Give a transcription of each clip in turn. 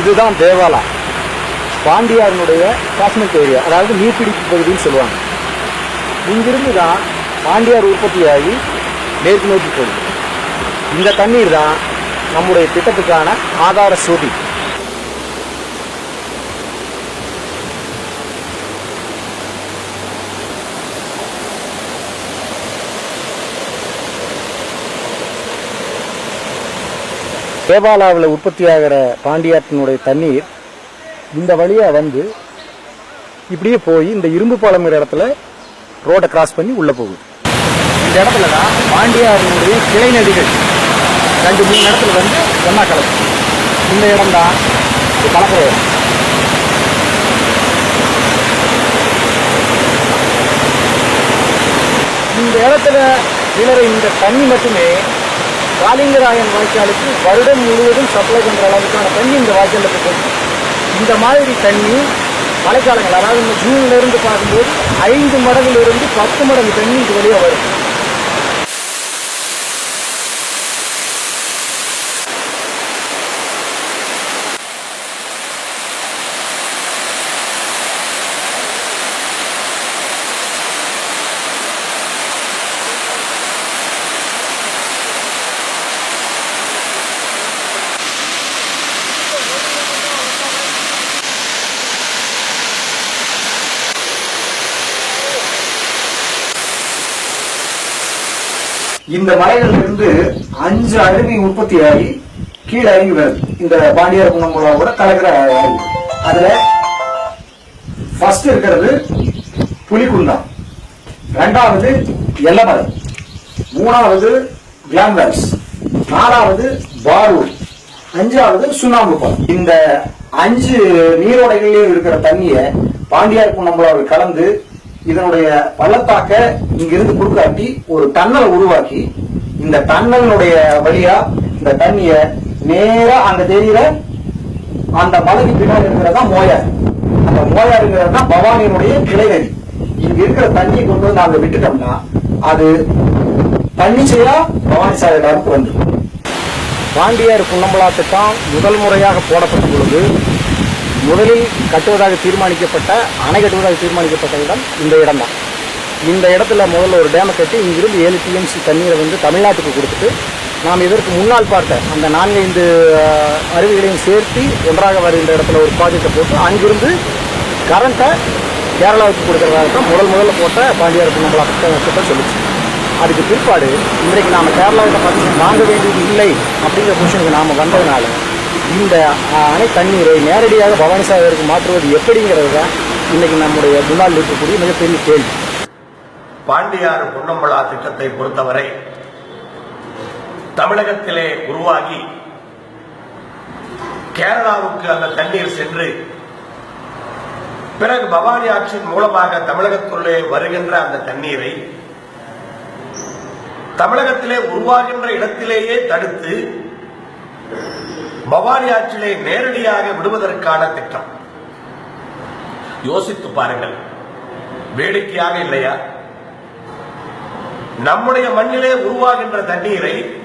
இதுதான் தேவாலா பாண்டியாரனுடைய காஷ்மீர் ஏரியா அதாவது நீர்பிடிப்பு பகுதின்னு சொல்லுவாங்க. இங்கிருந்து தான் பாண்டியார் உற்பத்தியாகி மேற்கு நோக்கி போகுது. இந்த தண்ணீர் தான் நம்முடைய திட்டத்துக்கான ஆதார சோதி. தேவாலாவில் உற்பத்தியாகிற பாண்டியாற்றினுடைய தண்ணீர் இந்த வழியாக வந்து இப்படியே போய் இந்த இரும்பு பாலங்கிற இடத்துல ரோடை கிராஸ் பண்ணி உள்ளே போகுது. இந்த இடத்துல தான் பாண்டியாரினுடைய கிளை நதிகள் ரெண்டு மூணு இடத்துல வந்து ஒன்றா கலக்கு இந்த இடம் தான் கலக்கிற இடம் இந்த இடத்துல விழுற இந்த தண்ணி மட்டுமே காலிங்கராயன் வாய்க்காலுக்கு வருடம் முழுவதும் சப்ளை பண்ணுற அளவுக்கான தண்ணி இந்த வாய்க்காலில் போகும். இந்த மாதிரி தண்ணி மழைக்காலங்கள் அதாவது இந்த ஜூன்லேருந்து பார்க்கும்போது ஐந்து மடங்கிலிருந்து பத்து மடங்கு தண்ணி இது வழியாக வரும். இந்த மலைகள்ல இருந்து அஞ்சு அருவி உற்பத்தியாகி கீழே இறங்கி வருது இந்த பாண்டியார் குணமுலா கூட கலக்கிற அருவி. அதுல ஃபர்ஸ்ட் இருக்கிறது புலிகுண்டா ரெண்டாவது எல்லமலை. மூணாவது கிளாம்வேல்ஸ் நாலாவது பாரூர். அஞ்சாவது சுண்ணாம்புப்பம் இந்த அஞ்சு நீரோடைகளிலும் இருக்கிற தண்ணியை பாண்டியார் குணம்புலாவில் கலந்து இதனுடைய பள்ளத்தாக்க இங்கிருந்து குறுக்காட்டி ஒரு டன்னலை உருவாக்கி இந்த டன்னலுடைய வழியா இந்த தண்ணிய நேரா அங்க தெரியிற அந்த மலைக்கு பின்னாடி இருக்கிறதா மோயார். அந்த மோயாருங்கிறது தான் பவானியினுடைய கிளை நதி இங்க இருக்கிற தண்ணியை கொண்டு வந்து அங்க விட்டுட்டோம்னா அது தன்னிச்சையா பவானி சாகருக்கு வந்துடும். பாண்டியார் குன்னம்பலா திட்டம் முதல் முறையாக போடப்பட்ட பொழுது முதலில் கட்டுவதாக தீர்மானிக்கப்பட்ட அணை கட்டுவதாக தீர்மானிக்கப்பட்ட இடம் இந்த இடம்தான். இந்த இடத்துல முதல்ல ஒரு டேமை கட்டி இங்கிருந்து ஏழு டிஎம்சி தண்ணீரை வந்து தமிழ்நாட்டுக்கு கொடுத்துட்டு நாம் இதற்கு முன்னால் பார்த்த அந்த நான்கைந்து அருவிகளையும் சேர்த்து ஒன்றாக வருகின்ற இடத்துல ஒரு ப்ராஜெக்டை போட்டு அங்கிருந்து கரண்ட்டை கேரளாவுக்கு கொடுக்கறதாக தான் முதல் முதல்ல போட்ட பாண்டியார் குன்னம்பலா திட்டம் சொல்லுச்சு. அதுக்கு பிற்பாடு இன்றைக்கு நாம் கேரளாவில் பார்த்தீங்கன்னா வாங்க வேண்டியது இல்லை அப்படிங்கிற பொசிஷனுக்கு நாம் வந்ததுனால இந்த அணை தண்ணீரை நேரடியாக பவானிசாகருக்கு மாற்றுவது எப்படிங்கிறது தான் இன்னைக்கு நம்முடைய முன்னாள் இருக்கக்கூடிய மிகப்பெரிய கேள்வி. பாண்டியாறு பொன்னம்பலா திட்டத்தை பொறுத்தவரை தமிழகத்திலே உருவாகி கேரளாவுக்கு அந்த தண்ணீர் சென்று பிறகு பவானி ஆற்றின் மூலமாக தமிழகத்துள்ளே வருகின்ற அந்த தண்ணீரை தமிழகத்திலே உருவாகின்ற இடத்திலேயே தடுத்து பவானி ஆற்றிலே நேரடியாக விடுவதற்கான திட்டம். யோசித்து பாருங்கள். வேடிக்கையாக இல்லையா? நம்முடைய மண்ணிலே உருவாகின்ற தண்ணீரை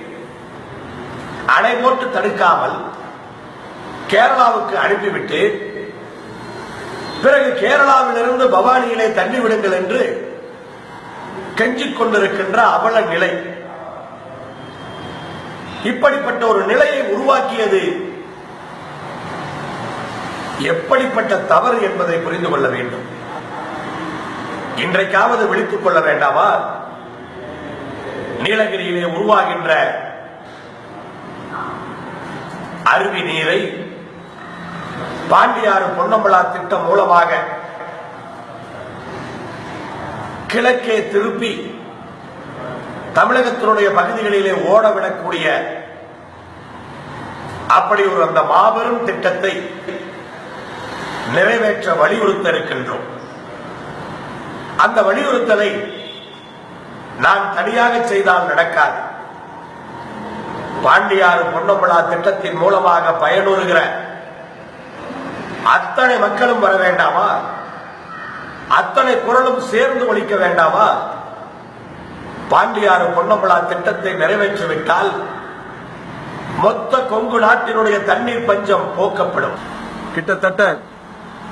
அணை போட்டு தடுக்காமல் கேரளாவுக்கு அனுப்பிவிட்டு பிறகு கேரளாவிலிருந்து பவானியிலே தண்ணி விடுங்கள் என்று கெஞ்சிக் கொண்டிருக்கின்ற அவல நிலை. இப்படிப்பட்ட ஒரு நிலையை உருவாக்கியது. எப்படிப்பட்ட தவறு என்பதை புரிந்து கொள்ள வேண்டும். இன்றைக்காவது விழித்துக் கொள்ள வேண்டாமா? நீலகிரியிலே உருவாகின்ற அருவி நீரை பாண்டியாறு பொன்னம்பலா திட்டம் மூலமாக கிழக்கே திருப்பி தமிழகத்தினுடைய பகுதிகளிலே ஓடவிடக்கூடிய அப்படி ஒரு அந்த மாபெரும் திட்டத்தை நிறைவேற்ற வலியுறுத்த இருக்கின்றோம். அந்த வலியுறுத்தலை நான் தனியாக செய்தால் நடக்காது. பாண்டியாறு பொன்னம்பலா திட்டத்தின் மூலமாக பயனுறுகிற அத்தனை மக்களும் வர வேண்டாமா? அத்தனை குரலும் சேர்ந்து ஒழிக்க வேண்டாமா? பாண்டியாறு பொன்னம்பலா திட்டத்தை நிறைவேற்றிவிட்டால் மொத்த கொங்கு நாட்டினுடைய தண்ணீர் பஞ்சம் போக்கப்படும். கிட்டத்தட்ட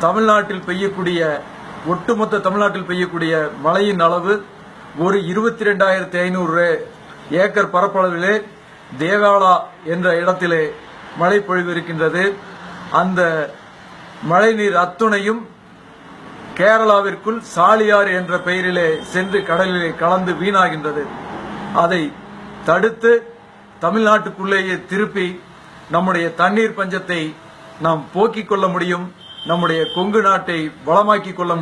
தமிழ்நாட்டில் பெய்யக்கூடிய ஒட்டுமொத்த தமிழ்நாட்டில் பெய்யக்கூடிய மழையின் அளவு ஒரு இருபத்தி ரெண்டாயிரத்தி ஐநூறு ஏக்கர் பரப்பளவிலே தேவாலா என்ற இடத்திலே மழை பொழிவு இருக்கின்றது. அந்த மழைநீர் அத்துணையும் கேரளாவிற்குள் சாலியார் என்ற பெயரிலே சென்று கடலிலே கலந்து வீணாகின்றது. அதை தடுத்து தமிழ்நாட்டுக்குள்ளேயே திருப்பி நம்முடைய தண்ணீர் பஞ்சத்தை நாம் போக்கிக் கொள்ள முடியும் நம்முடைய கொங்கு நாட்டை வளமாக்கிக் கொள்ள முடியும்